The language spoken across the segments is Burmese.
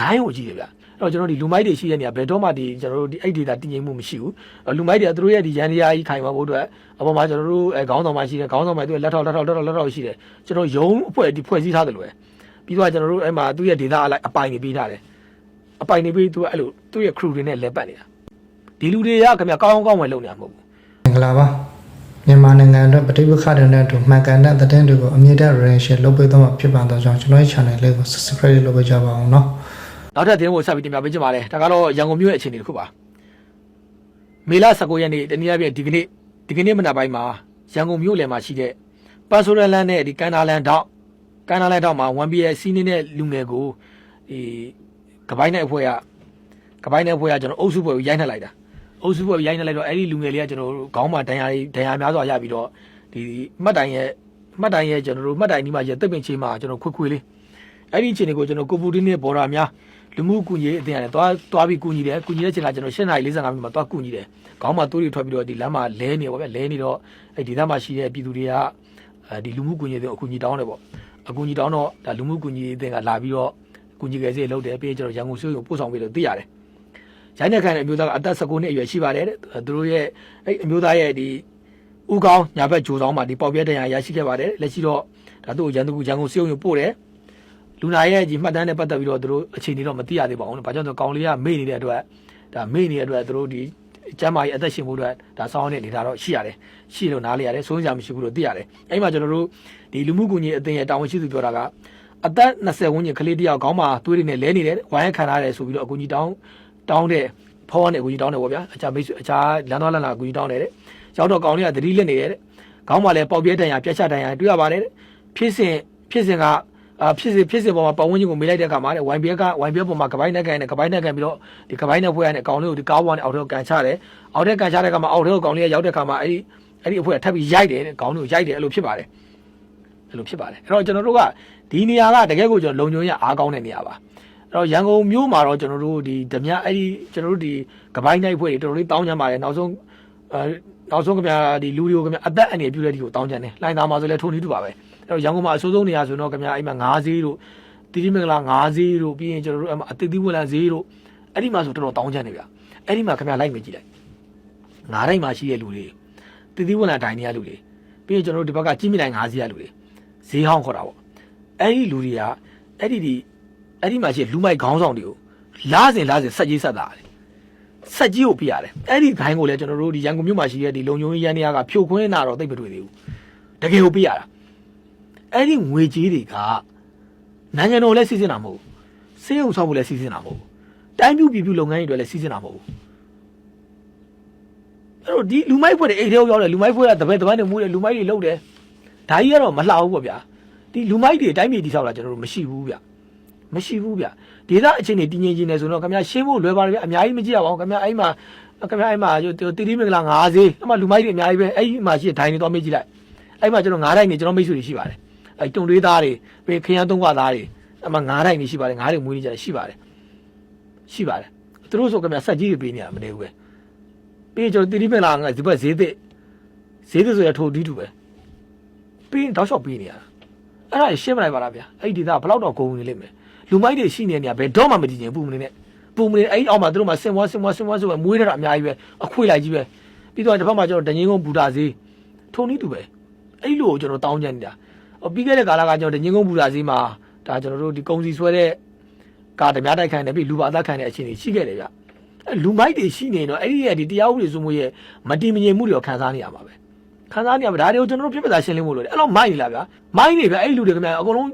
ဂိုင်းကိုကြည့်ရဗျအဲ့တော့ကျွန်တော်ဒီလူမိုက်တွေရှိတဲ့နေရာဘယ်တော့မှဒီကျွန်တော်တို့ဒီအဲ့ data တည်ငြိမ်မှုမရှိဘူးလူမိုက်တွေကသူတို့ရဲ့ဒီရန်တရားကြီးခိုင်ပါဖို့အတွက်အပေါ်မှာကျွန်တော်တို့အဲခေါင်းဆောင်မှရှိတယ်ခေါင်းဆောင်မှသူလက်ထောက်လက်ထောက်လက်ထောက်လက်ထောက်ရှိတယ်ကျွန်တော်ရုံးအဖွဲ့ဒီဖွဲ့စည်းထားတယ်လို့ပဲပြီးတော့ကျွန်တော်တို့အဲ့မှာသူ့ရဲ့ data အလိုက်အပိုင်တွေပေးထားတယ်အပိုင်တွေပေးသူကအဲ့လိုသူ့ရဲ့ crew တွေနဲ့လဲပတ်နေတာဒီလူတွေကခင်ဗျကောင်းကောင်းဝယ်လုပ်နေတာမဟုတ်ဘူးမင်္ဂလာပါမြန်မာနိုင်ငံအတွက်ပဋိပက္ခတွေနဲ့အတူမှန်ကန်တဲ့သတင်းတွေကိုအမြင့်တဲ့ relation လုပ်ပေးသွားမှာဖြစ်ပါတော့ကြောင့်ကျွန်တော်ရဲ့ channel လေးကို subscribe လုပ်ပေးကြပါအောင်နော် နောက်ထပ်သတင်းကိုဆက်ပြီးတင်ပြပေးချင်ပါတယ်ဒါကတော့ရန်ကုန်မြို့ရဲ့အခြေအနေတစ်ခုပါမေလ19ရက်နေ့တနင်္လာနေ့ဒီကနေ့ဒီကနေ့မနက်ပိုင်းမှာရန်ကုန်မြို့လယ်မှာရှိတဲ့ပတ်ဆိုရလန်နဲ့ဒီကန်နာလန်တောက်ကန်နာလန်တောက်မှာ 1BS စီးနေတဲ့လူငယ်ကိုဒီကပိုင်းတဲ့အဖွဲ့ကကပိုင်းတဲ့အဖွဲ့ကကျွန်တော်အုပ်စုဖွဲ့ကိုရိုက်နှက်လိုက်တာအုပ်စုဖွဲ့ကိုရိုက်နှက်လိုက်တော့အဲ့ဒီလူငယ်လေးကကျွန်တော်တို့ခေါင်းမှာဒဏ်ရာတွေဒဏ်ရာများစွာရပြီးတော့ဒီမှတ်တိုင်ရဲ့မှတ်တိုင်ရဲ့ကျွန်တော်တို့မှတ်တိုင်ဒီမှာရဲ့တက်ပင်ချင်းမှာကျွန်တော်ခွေခွေလေး အဲ့ဒီအချိန်တွေကိုကျွန်တော်ကိုပူတင်းနဲ့ဘော်ဒါများလူမှုကူညီရေးအသင်းရတယ်သွားသွားပြီးကူညီတယ်ကူညီတဲ့အချိန်ကကျွန်တော်၈နာရီ45မိနစ်မှာသွားကူညီတယ်ခေါင်းမှာသွေးတွေထွက်ပြီးတော့ဒီလမ်းမှာလဲနေပေါ့ဗျလဲနေတော့အဲ့ဒီဒေသမှာရှိတဲ့ပြည်သူတွေကအဲဒီလူမှုကူညီရေးအသင်းအကူညီတောင်းတယ်ပေါ့အကူညီတောင်းတော့ဒါလူမှုကူညီရေးအသင်းကလာပြီးတော့ကူညီကြစေလုပ်တယ်ပြီးရင်ကျွန်တော်ရန်ကုန်စိုးရုံပို့ဆောင်ပြီးတော့သိရတယ်ရိုင်းတဲ့ခိုင်တဲ့အမျိုးသားကအသက်19နှစ်အရွယ်ရှိပါတယ်တဲ့သူတို့ရဲ့အဲ့အမျိုးသားရဲ့ဒီဥကောင်းညာဘက်ဂျိုဆောင်မှာဒီပေါက်ပြဲတရားရရှိခဲ့ပါတယ်လက်ရှိတော့ဒါသူ့ကိုရန်သူရန်ကုန်စိုးရုံပို့တယ် လူနာရဲ့ဒီမှတ်တမ်းနဲ့ပတ်သက်ပြီးတော့သူတို့အခြေအနေတော့မသိရသေးပါဘူး။ဘာကြောင့်လဲဆိုတော့ကောင်လေးကမေ့နေတဲ့အတွက်ဒါမေ့နေတဲ့အတွက်သူတို့ဒီကျမ်းမာရေးအသက်ရှင်ဖို့အတွက်ဒါစောင်းတဲ့နေတာတော့ရှိရတယ်။ရှိလို့နားလေရတယ်။စိုးစရာမရှိဘူးလို့သိရတယ်။အဲ့မှာကျွန်တော်တို့ဒီလူမှုကူညီအသင်းရဲ့တာဝန်ရှိသူပြောတာကအသက်20ဝန်းကျင်ကလေးတယောက်ခေါင်းမှာသွေးတွေနဲ့လဲနေတယ်ဝိုင်းခံရတယ်ဆိုပြီးတော့အကူကြီးတောင်းတောင်းတဲ့ဖောင်းနဲ့အကူကြီးတောင်းတယ်ပေါ့ဗျာ။အခြားမိတ်ဆွေအခြားလမ်းသွားလမ်းလာအကူကြီးတောင်းတယ်တဲ့။ရောက်တော့ကောင်လေးကသတိလက်နေတယ်တဲ့။ခေါင်းမှာလည်းပေါက်ပြဲတန်ရာပြက်ချတန်ရာတွေ့ရပါတယ်တဲ့။ဖြစ်စဉ်ဖြစ်စဉ်က အာဖြစ်စီဖြစ်စီပေါ်မှာပတ်ဝန်းကျင်ကိုမေးလိုက်တဲ့အခါမှာတဲ့ YBL က YBL ပေါ်မှာကပိုင်းနဲ့ကန်နဲ့ကပိုင်းနဲ့ကန်ပြီးတော့ဒီကပိုင်းနဲ့ဖွဲ့ရတဲ့အကောင်လေးကိုဒီကားဝါနဲ့အောက်ထဲကိုကန်ချတယ်အောက်ထဲကန်ချတဲ့အခါမှာအောက်ထဲကိုကောင်လေးကရောက်တဲ့အခါမှာအဲ့ဒီအဲ့ဒီအဖွဲ့ကထပ်ပြီးရိုက်တယ်တဲ့ကောင်လေးကိုရိုက်တယ်အဲ့လိုဖြစ်ပါတယ်အဲ့လိုဖြစ်ပါတယ်အဲ့တော့ကျွန်တော်တို့ကဒီနေရာကတကယ်ကိုကျွန်တော်လုံခြုံရေးအားကောင်းတဲ့နေရာပါအဲ့တော့ရန်ကုန်မြို့မှာတော့ကျွန်တော်တို့ဒီဓမြအဲ့ဒီကျွန်တော်တို့ဒီကပိုင်းနိုင်ဖွဲ့တွေတော်တော်လေးတောင်းကြပါတယ်နောက်ဆုံးအဲနောက်ဆုံးကဗျာဒီလူတွေကိုကဗျာအသက်အန္တရာယ်ပြုတဲ့ဒီကိုတောင်းကြတယ်လိုင်းသားမှာဆိုလဲထုံထီးတူပါပဲ အဲ့တော့ရန်ကုန်မှာအဆိုးဆုံးနေရာဆိုတော့ခင်ဗျာအဲ့မှာ9ဈေးတို့တိတိမင်္ဂလာ9ဈေးတို့ပြီးရင်ကျွန်တော်တို့အဲ့မှာအတိတ်သီးဝလံဈေးတို့အဲ့ဒီမှာဆိုတော်တော်တောင်းချမ်းနေဗျာအဲ့ဒီမှာခင်ဗျာလိုက်မကြည့်လိုက်ငါးတိုင်းမှာရှိတဲ့လူတွေတိတိဝလံတိုင်းနေရလူတွေပြီးရင်ကျွန်တော်တို့ဒီဘက်ကကြီးမြင့်တိုင်း9ဈေးရလူတွေဈေးဟောင်းခေါ်တာပေါ့အဲ့ဒီလူတွေကအဲ့ဒီဒီအဲ့ဒီမှာရှိတဲ့လူမိုက်ခေါင်းဆောင်တွေကိုလားစင်လားစင်ဆက်ကြီးဆက်တာတယ်ဆက်ကြီးကိုပြရတယ်အဲ့ဒီခိုင်းကိုလည်းကျွန်တော်တို့ဒီရန်ကုန်မြို့မှာရှိတဲ့ဒီလုံညုံရေးရန်နေရကဖြိုခွင်းတာတော့သိပ်မတွေ့သေးဘူးတကယ်ကိုပြရတာ အဲ့ဒီငွေကြေးတွေကနိုင်ငံတော်လည်းစီစဉ်တာမဟုတ်ဘူးစေယုံဆောင်ဖို့လည်းစီစဉ်တာမဟုတ်ဘူးတိုင်းပြည်ပြည်ပြည်လုပ်ငန်းတွေအတွက်လည်းစီစဉ်တာမဟုတ်ဘူးအဲ့တော့ဒီလူမိုက်ဖွဲ့တွေအိတ်ထဲကိုရောက်တယ်လူမိုက်ဖွဲ့ကတပည့်တပန်းတွေမူးတယ်လူမိုက်တွေလုပ်တယ်ဒါကြီးကတော့မလှဘူးပေါ့ဗျာဒီလူမိုက်တွေတိုင်းပြည်တည်ဆောက်တာကျွန်တော်တို့မရှိဘူးဗျမရှိဘူးဗျဒေသအခြေအနေတည်ငြိမ်ခြင်းနေဆိုတော့ခင်ဗျာရှင်းဖို့လွယ်ပါတယ်ဗျအများကြီးမကြည့်ရပါဘူးခင်ဗျာအဲ့မှာခင်ဗျာအဲ့မှာတီတီမင်္ဂလာ၅ဈေးအဲ့မှာလူမိုက်တွေအများကြီးပဲအဲ့ဒီမှာရှိတဲ့ဒိုင်းတွေတော့မေ့ကြည့်လိုက်အဲ့မှာကျွန်တော်၅ဒိုင်းနေကျွန်တော်မိတ်ဆွေတွေရှိပါတယ် အဲတုံတွေးသားတွေပြီးခရမ်းသုံးခွသားတွေအမှငါးတိုင်းနေရှိပါတယ်ငါးတွေမွေးနေကြတယ်ရှိပါတယ်ရှိပါတယ်သူတို့ဆိုကမြဆက်ကြီးတွေပေးနေရမနေဘူးပဲပြီးရင်ကျွန်တော်တီတီပင်လာငါဒီဘက်ဈေးသစ်ဈေးသစ်ဆိုရထိုတီးတူပဲပြီးရင်တောက်လျှောက်ပေးနေရတာအဲ့ဒါရှင်းမလိုက်ပါလားဗျာအဲ့ဒီဒေသဘယ်တော့တော့ဂုံနေလိမ့်မယ်လူမိုက်တွေရှိနေနေရဘယ်တော့မှမတည်ချင်ဘူးမနေနဲ့ပူမနေအဲ့ဒီအောက်မှာသူတို့မှစင်ဝါစင်ဝါစင်ဝါဆိုပဲမွေးထားတာအများကြီးပဲအခွေလိုက်ကြီးပဲပြီးတော့တစ်ဖက်မှာကျွန်တော်ဒငင်းကုန်းဘူတာဈေးထုံနီးတူပဲအဲ့လိုကိုကျွန်တော်တောင်းကြနေတာဟို ပြီးခဲ့တဲ့ကာလကကျွန်တော်ညင်ကုန်းပူဇာစည်းမှာဒါကျွန်တော်တို့ဒီကုံစီဆွဲတဲ့ကာဓမြတိုက်ခိုင်တယ်ပြီးလူပါသားခိုင်တဲ့အခြေအနေရှိခဲ့တယ်ဗျအဲလူမိုက်တွေရှိနေတော့အဲ့ဒီရဲ့ဒီတရားဥပဒေစိုးမိုးရဲ့မတည်မငြိမ်မှုတွေကိုခံစားနေရမှာပဲခံစားနေရမှာဒါတွေကိုကျွန်တော်တို့ပြပြသားရှင်းလင်းဖို့လိုတယ်အဲ့တော့မိုက်နေလားဗျမိုက်နေဗျအဲ့လူတွေခင်ဗျအကုန်လုံး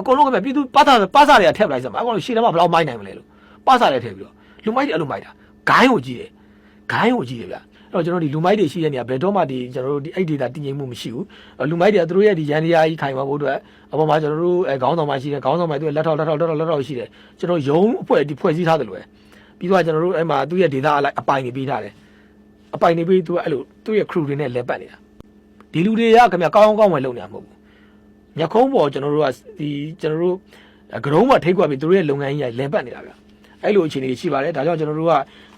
အကုန်လုံးခင်ဗျပြည်သူပါစာပါစာတွေကထည့်ပလိုက်စမ်းပါအကုန်လုံးရှင်းတယ်မှာဘယ်လောက်မိုက်နိုင်မလဲလို့ပါစာတွေထည့်ပြီးတော့လူမိုက်တွေအဲ့လိုမိုက်တာဂိုင်းကိုကြည့်တယ်ဂိုင်းကိုကြည့်တယ်ဗျအဲ့ တော့ကျွန်တော်ဒီလူမိုက်တွေရှိတဲ့နေရာဘယ်တော့မှဒီကျွန်တော်တို့ဒီအဲ့ဒေတာတည်ငြိမ်မှုမရှိဘူးလူမိုက်တွေကသူတို့ရဲ့ဒီရန်တရားကြီးခိုင်ပါဖို့အတွက်အပေါ်မှာကျွန်တော်တို့အဲခေါင်းဆောင်မှရှိတယ်ခေါင်းဆောင်မှသူလက်ထောက်လက်ထောက်လက်ထောက်လက်ထောက်ရှိတယ်ကျွန်တော်ရုံးအဖွဲ့ဒီဖွဲ့စည်းထားတယ်လို့ပဲပြီးတော့ကျွန်တော်တို့အဲ့မှာသူ့ရဲ့ဒေတာအလိုက်အပိုင်နေပေးထားတယ်အပိုင်နေပေးသူကအဲ့လိုသူ့ရဲ့ crew တွေနဲ့လက်ပတ်နေတာဒီလူတွေကခင်ဗျကောင်းကောင်းဝယ်လုပ်နေတာမဟုတ်ဘူးညခုံးပေါ်ကျွန်တော်တို့ကဒီကျွန်တော်တို့ကရုံးမှာထိတ်ကွက်ပြီးသူတို့ရဲ့လုပ်ငန်းကြီးလက်ပတ်နေတာဗျအဲ့လိုအခြေအနေရှိပါတယ်ဒါကြောင့်ကျွန်တော်တို့က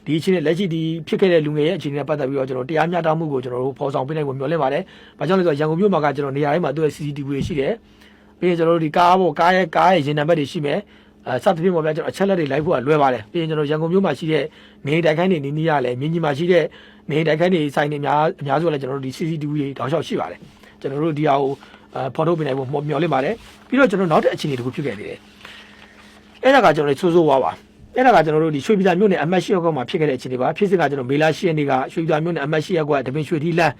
ဒီအခြေအနေလက်ရှိဒီဖြစ်ခဲ့တဲ့လူငယ်ရဲ့အခြေအနေနဲ့ပတ်သက်ပြီးတော့ကျွန်တော်တရားမျှတမှုကိုကျွန်တော်တို့ဖော်ဆောင်ပေးနိုင်ဖို့မျှော်လင့်ပါတယ်။ဘာကြောင့်လဲဆိုတော့ရန်ကုန်မြို့မှာကကျွန်တော်နေရာတိုင်းမှာသူ့ရဲ့ CCTV တွေရှိတယ်။ပြီးရင်ကျွန်တော်တို့ဒီကားပေါ်ကားရဲ့ကားရဲ့ရင်နံပါတ်တွေရှိမယ်အဲစသဖြင့်ပေါ့ဗျာကျွန်တော်အချက်လက်တွေလိုက်ဖို့ကလွယ်ပါတယ်ပြီးရင်ကျွန်တော်ရန်ကုန်မြို့မှာရှိတဲ့နေတိုက်ခိုင်းနေနီးနီးရလဲမြင်းကြီးမှာရှိတဲ့နေတိုက်ခိုင်းနေဆိုင်တွေအများအများစုကလည်းကျွန်တော်တို့ဒီ CCTV တွေတောက်လျှောက်ရှိပါတယ်ကျွန်တော်တို့ဒီဟာကိုအဲဖော်ထုတ်ပြနိုင်ဖို့မျှော်လင့်ပါတယ်ပြီးတော့ကျွန်တော်နောက်တဲ့အခြေအနေတစ်ခုဖြစ်ခဲ့နေတယ်အဲ့ဒါကကျွန်တော်တို့ဆိုးဆိုးဝါးပါ အဲ့ဒါကကျွန်တော်တို့ဒီရွှေပြည်သာမြို့နယ်အမတ်ရှိရပ်ကွက်မှာဖြစ်ခဲ့တဲ့အခြေအနေပါဖြစ်စစ်ကကျွန်တော်မေလာရှိရက်နေ့ကရွှေပြည်သာမြို့နယ်အမတ်ရှိရပ်ကွက်တပင်ရွှေထီလန်း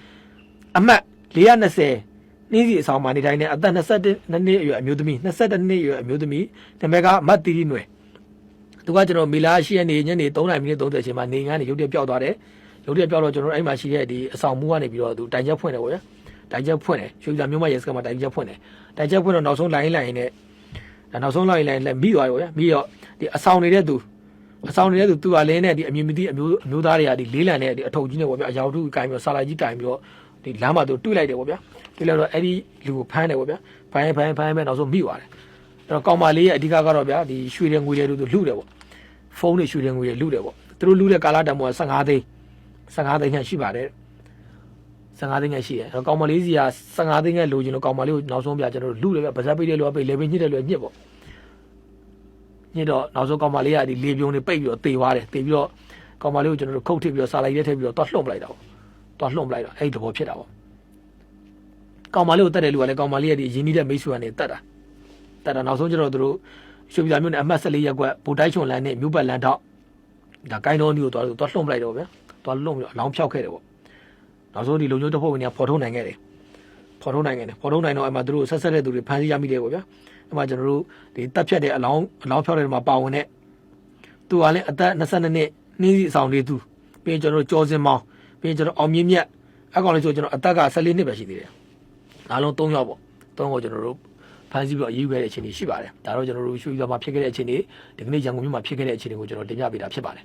အမတ်420နှင်းစီအဆောင်မှာနေတိုင်းနဲ့အသက်21နှစ်အရွယ်အမျိုးသမီး22နှစ်အရွယ်အမျိုးသမီးနာမည်ကအမတ်တီရီနွယ်သူကကျွန်တော်မေလာရှိရက်နေ့ညနေ3နာရီမိနစ်30အချိန်မှာနေငန်းနေရုပ်တရက်ပြောက်သွားတယ်ရုပ်တရက်ပြောက်တော့ကျွန်တော်အဲ့မှာရှိတဲ့ဒီအဆောင်မူကနေပြီးတော့သူတိုင်ချက်ဖွင့်တယ်ပေါ့ဗျာတိုင်ချက်ဖွင့်တယ်ရွှေပြည်သာမြို့မှာရဲစခန်းမှာတိုင်ချက်ဖွင့်တယ်တိုင်ချက်ဖွင့်တော့နောက်ဆုံးလိုင်းလိုင်းနဲ့ဒါနောက်ဆုံးလိုင်းလိုင်းနဲ့မိသွားတယ်ပေါ့ဗျာမိတော့ ဒီအဆောင်နေတဲ့သူအဆောင်နေတဲ့သူသူကလင်းနဲ့ဒီအမြင်မသိအမျိုးအမျိုးသားတွေကဒီလေးလံနဲ့ဒီအထုပ်ကြီးနဲ့ပေါ့ဗျာအယောက်ထုကိုင်ပြီးတော့ဆာလိုက်ကြီးကင်ပြီးတော့ဒီလမ်းမှာသူတွေ့လိုက်တယ်ပေါ့ဗျာတွေ့လိုက်တော့အဲ့ဒီလူကိုဖမ်းတယ်ပေါ့ဗျာဖမ်းဖမ်းဖမ်းမဲ့နောက်ဆုံးမိသွားတယ်အဲ့တော့ကောင်မလေးရဲ့အဓိကကတော့ဗျာဒီရွှေတယ်ငွေတယ်တို့သူလူတယ်ပေါ့ဖုန်းတွေရွှေတယ်ငွေတယ်လူတယ်ပေါ့သူတို့လူတဲ့ကာလတန်ဖိုးက15သိန်း15သိန်းခန့်ရှိပါတယ်15သိန်းခန့်ရှိတယ်အဲ့တော့ကောင်မလေးစီက15သိန်းခန့်လိုချင်လို့ကောင်မလေးကိုနောက်ဆုံးပြကျွန်တော်တို့လူတယ်ဗျဗဇက်ပိတ်တယ်လို့ပိတ်လေပိတ်ညစ်တယ်လို့ညစ်ပေါ့ ညစ်တော့နောက်ဆုံးကောင်မလေးကဒီလေပြုံးတွေပိတ်ပြီးတော့တေသွားတယ်တေပြီးတော့ကောင်မလေးကိုကျွန်တော်တို့ခုတ်ထစ်ပြီးတော့စာလိုက်ရဲထည့်ပြီးတော့တွားလှုပ်ပလိုက်တာပေါ့တွားလှုပ်ပလိုက်တော့အဲ့ဒီသဘောဖြစ်တာပေါ့ကောင်မလေးကိုတတ်တယ်လူကလည်းကောင်မလေးရဲ့ဒီရင်းနှီးတဲ့မိတ်ဆွေကနေတတ်တာတတ်တာနောက်ဆုံးကျတော့သူတို့ရွှေပြည်သာမြို့နယ်အမှတ်14ရပ်ကွက်ဗိုလ်တိုက်ချုံလန်းနဲ့မြို့ပတ်လန်းတော့ဒါကိုင်းတော်မျိုးကိုတွားတွားလှုပ်ပလိုက်တော့ဗျာတွားလှုပ်ပြီးတော့အလောင်းဖြောက်ခဲ့တယ်ပေါ့နောက်ဆုံးဒီလုံချိုးတပ်ဖွဲ့ဝင်တွေကဖော်ထုတ်နိုင်ခဲ့တယ်ဖော်ထုတ်နိုင်ခဲ့တယ်ဖော်ထုတ်နိုင်တော့အဲ့မှာသူတို့ဆက်ဆက်တဲ့သူတွေဖမ်းဆီးရမိတယ်ပေါ့ဗျာ အဲ့မှာကျွန်တော်တို့ဒီတပ်ဖြတ်တဲ့အလောင်းအလောင်းဖြောက်တဲ့မှာပါဝင်တဲ့သူကလည်းအသက်22နှစ်နှင်းစီအဆောင်လေးသူပြီးရင်ကျွန်တော်တို့ကြောစင်မောင်းပြီးရင်ကျွန်တော်အောင်မြင့်မြတ်အကောင်လေးဆိုကျွန်တော်အသက်က14နှစ်ပဲရှိသေးတယ်အားလုံး3ယောက်ပေါ့3ယောက်ကျွန်တော်တို့ဖမ်းဆီးပြီးတော့ရေးယူခဲ့တဲ့အခြေအနေရှိပါတယ်ဒါတော့ကျွန်တော်တို့ရွှေပြည်တော်မှာဖြစ်ခဲ့တဲ့အခြေအနေဒီကနေ့ရန်ကုန်မြို့မှာဖြစ်ခဲ့တဲ့အခြေအနေကိုကျွန်တော်တင်ပြပေးတာဖြစ်ပါတယ်